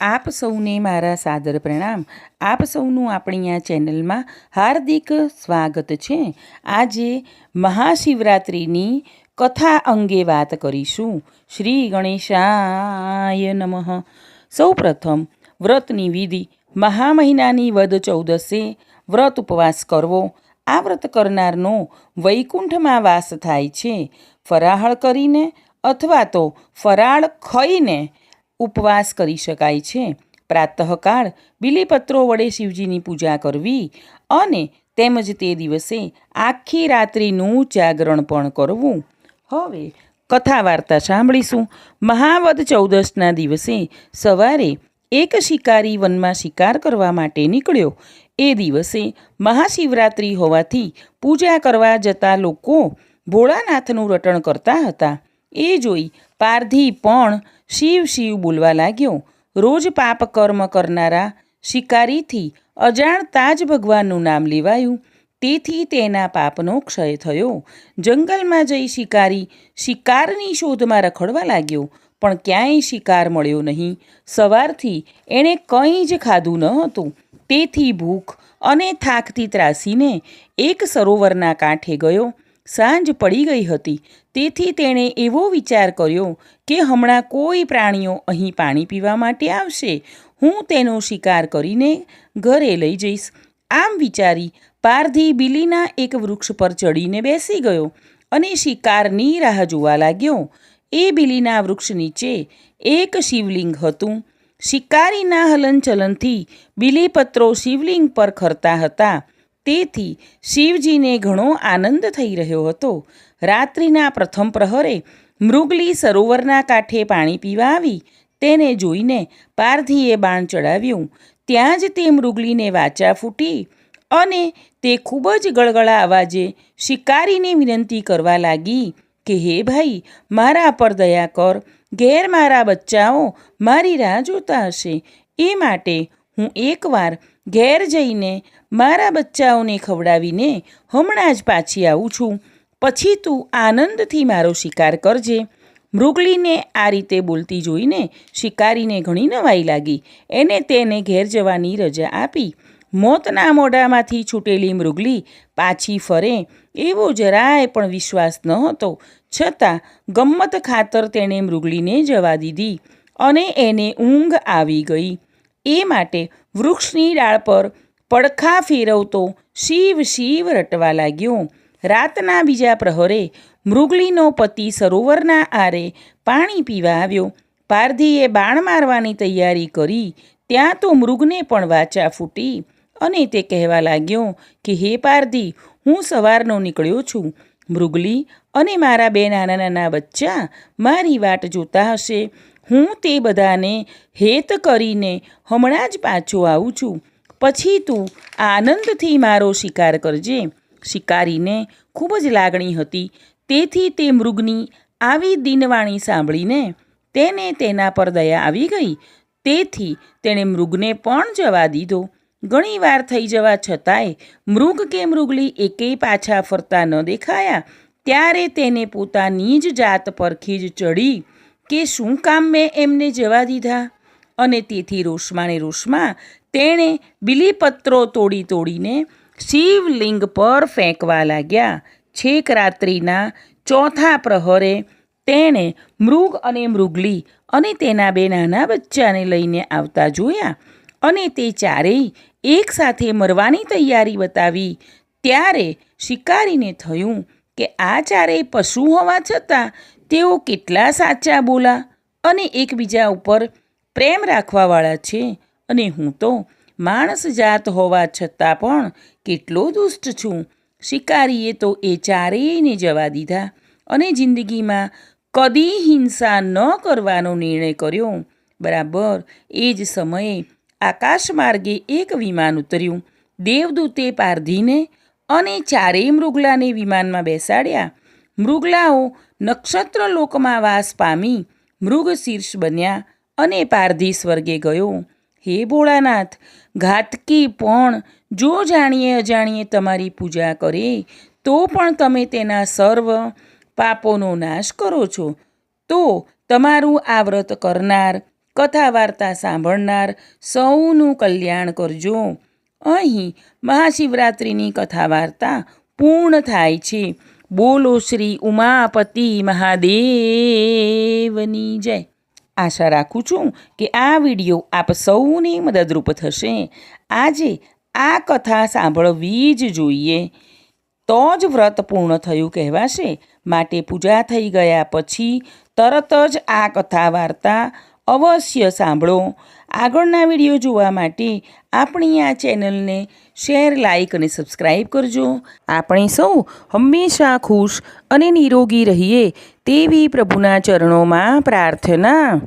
આપ સૌને મારા સાદર પ્રણામ. આપ સૌનું આપણી આ ચેનલમાં હાર્દિક સ્વાગત છે. આજે મહાશિવરાત્રિની કથા અંગે વાત કરીશું. શ્રી ગણેશાય નમઃ. સૌપ્રથમ વ્રતની વિધિ. મહા મહિનાની વદ ચૌદસે વ્રત ઉપવાસ કરવો. આ વ્રત કરનારનો વૈકુંઠમાં વાસ થાય છે. ફરાહળ કરીને અથવા તો ફરાળ ખઈને ઉપવાસ કરી શકાય છે. પ્રાતઃકાળ બિલીપત્રો વડે શિવજીની પૂજા કરવી અને તેમજ તે દિવસે આખી રાત્રિનું જાગરણ પણ કરવું. હવે કથા વાર્તા સાંભળીશું. મહાવદ ચૌદસના દિવસે સવારે એક શિકારી વનમાં શિકાર કરવા માટે નીકળ્યો. એ દિવસે મહાશિવરાત્રિ હોવાથી પૂજા કરવા જતા લોકો ભોળાનાથનું રટણ કરતા હતા. એ જોઈ પારધી પણ શિવ શિવ બોલવા લાગ્યો. રોજ પાપ કર્મ કરનારા શિકારીથી અજાણતા જ ભગવાનનું નામ લેવાયું. તેથી તેના પાપનો ક્ષય થયો. જંગલમાં જઈ શિકારી શિકારની શોધમાં રખડવા લાગ્યો. પણ ક્યાંય શિકાર મળ્યો નહીં. સવારથી એણે કંઈ જ ખાધું ન હતું. તેથી ભૂખ અને થાકથી ત્રાસીને એક સરોવરના કાંઠે ગયો. સાંજ પડી ગઈ હતી. તેથી તેણે એવો વિચાર કર્યો કે હમણાં કોઈ પ્રાણીઓ અહીં પાણી પીવા માટે આવશે. હું તેનો શિકાર કરીને ઘરે લઈ જઈશ. આમ વિચારી પારધી બિલીના એક વૃક્ષ પર ચડીને બેસી ગયો અને શિકારની રાહ જોવા લાગ્યો. એ બિલીના વૃક્ષ નીચે એક શિવલિંગ હતું. શિકારીના હલનચલનથી બિલીપત્રો શિવલિંગ પર ખરતા હતા. તેથી શિવજીને ઘણો આનંદ થઈ રહ્યો હતો. રાત્રિના પ્રથમ પ્રહરે મૃગલી સરોવરના કાંઠે પાણી પીવા આવી, તેને જોઈને પારધીએ બાણ ચડાવ્યું. ત્યાં જ તે મૃગલીને વાચા ફૂટી અને તે ખૂબ જ ગળગળા અવાજે શિકારીને વિનંતી કરવા લાગી કે, હે ભાઈ, મારા પર દયા કર. ઘેર મારા બચ્ચાઓ મારી રાહ જોતા હશે. એ માટે હું એકવાર ઘેર જઈને મારા બચ્ચાઓને ખવડાવીને હમણાં જ પાછી આવું છું. પછી તું આનંદથી મારો શિકાર કરજે. મૃગલીને આ રીતે બોલતી જોઈને શિકારીને ઘણી નવાઈ લાગી. એને તેને ઘેર જવાની રજા આપી. મોતના મોઢામાંથી છૂટેલી મૃગલી પાછી ફરે એવો જરાય પણ વિશ્વાસ ન હતો. છતાં ગમ્મત ખાતર તેણે મૃગલીને જવા દીધી અને એને ઊંઘ આવી ગઈ. એ માટે વૃક્ષની ડાળ પર પડખા ફેરવતો શિવ શિવ રટવા લાગ્યો. રાતના બીજા પ્રહરે મૃગલીનો પતિ સરોવરના આરે પાણી પીવા આવ્યો. પારધીએ બાણ મારવાની તૈયારી કરી. ત્યાં તો મૃગને પણ વાચા ફૂટી અને તે કહેવા લાગ્યો કે, હે પારધી, હું સવારનો નીકળ્યો છું. મૃગલી અને મારા બે નાના નાના બચ્ચા મારી વાટ જોતા હશે. હું તે બધાને હેત કરીને હમણાં જ પાછો આવું છું. પછી તું આનંદથી મારો શિકાર કરજે. શિકારીને ખૂબ જ લાગણી હતી. તેથી તે મૃગની આવી દિનવાણી સાંભળીને તેને તેના પર દયા આવી ગઈ. તેથી તેણે મૃગને પણ જવા દીધો. ઘણી વાર થઈ જવા છતાંય મૃગ કે મૃગલી એકેય પાછા ફરતા ન દેખાયા. ત્યારે તેને પોતાની જ જાત પર ખીજ ચડી કે શું કામ મેં એમને જવા દીધા? અને તેથી રોષમાં રોષમાં તેણે બિલીપત્રો તોડી તોડીને શિવલિંગ પર ફેંકવા લાગ્યા. છેક રાત્રિના ચોથા પ્રહરે તેણે મૃગ અને મૃગલી અને તેના બે નાના બચ્ચાને લઈને આવતા જોયા અને તે ચારેય એકસાથે મરવાની તૈયારી બતાવી. ત્યારે શિકારીને થયું કે આ ચારેય પશુ હોવા છતાં તેઓ કેટલા સાચા બોલા અને એકબીજા ઉપર પ્રેમ રાખવાવાળા છે અને હું તો માણસ જાત હોવા છતાં પણ કેટલો દુષ્ટ છું. શિકારીએ તો એ ચારેયને જવા દીધા અને જિંદગીમાં કદી હિંસા ન કરવાનો નિર્ણય કર્યો. બરાબર એ જ સમયે આકાશ માર્ગે એક વિમાન ઉતર્યું. દેવદૂતે પારધીને અને ચારેય મૃગલાને વિમાનમાં બેસાડ્યા. મૃગલાઓ નક્ષત્ર લોકમાં વાસ પામી મૃગ શીર્ષ બન્યા અને પારધી સ્વર્ગે ગયો. હે ભોળાનાથ ઘાતકી પણ જો જાણીએ અજાણીએ તમારી પૂજા કરે, તો પણ તમે તેના સર્વ પાપોનો નાશ કરો છો. તો તમારું આ વ્રત કરનાર કથા વાર્તા સાંભળનાર સૌનું કલ્યાણ કરજો. અહીં મહાશિવરાત્રિની કથા વાર્તા પૂર્ણ થાય છે. બોલો શ્રી ઉમાપતિ મહાદેવની જય. આશા રાખું છું કે આ વીડિયો આપ સૌને મદદરૂપ થશે. આજે આ કથા સાંભળવી જ જોઈએ. તો જ વ્રત પૂર્ણ થયું કહેવાશે. માટે પૂજા થઈ ગયા પછી તરત જ આ કથા વાર્તા અવશ્ય સાંભળો. આગળના વીડિયો જોવા માટે આપણી આ ચેનલને શેર, લાઈક અને સબસ્ક્રાઈબ કરજો. આપણે સૌ હંમેશા ખુશ અને નિરોગી રહીએ તેવી પ્રભુના ચરણોમાં પ્રાર્થના